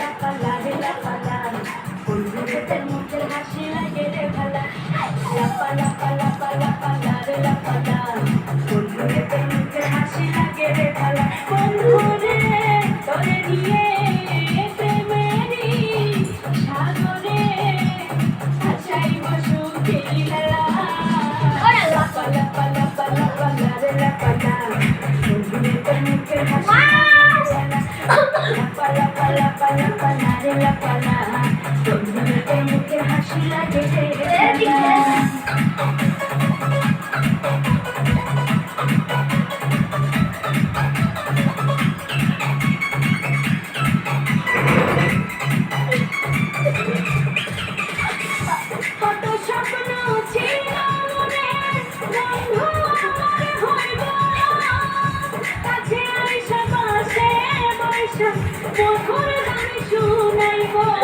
লাপা রে লাপা লা বন্ধুদের মুখের হাসি লাগে রে ভালা। লাপা লাপা লাপা লাপা লা রে লাপা লা বন্ধুদের মুখের হাসি লাগে রে ভালা। বন্ধুরে তোরে নিয়ে প্রেমেরি সাগরে আছাই বসু খেলি মেলা লাপা লাপা লাপা লাপা লা রে লা বন্ধুদের মুখের হাসি লাপা লাপা লাপা লাপা লা রে লাপা লা বন্ধুদের মুখের হাসি লাগে রে কত স্বপ্ন ছিল মনে, বন্ধু শুনাইব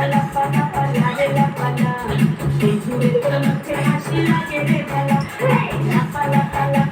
Hey, la pa la pa la.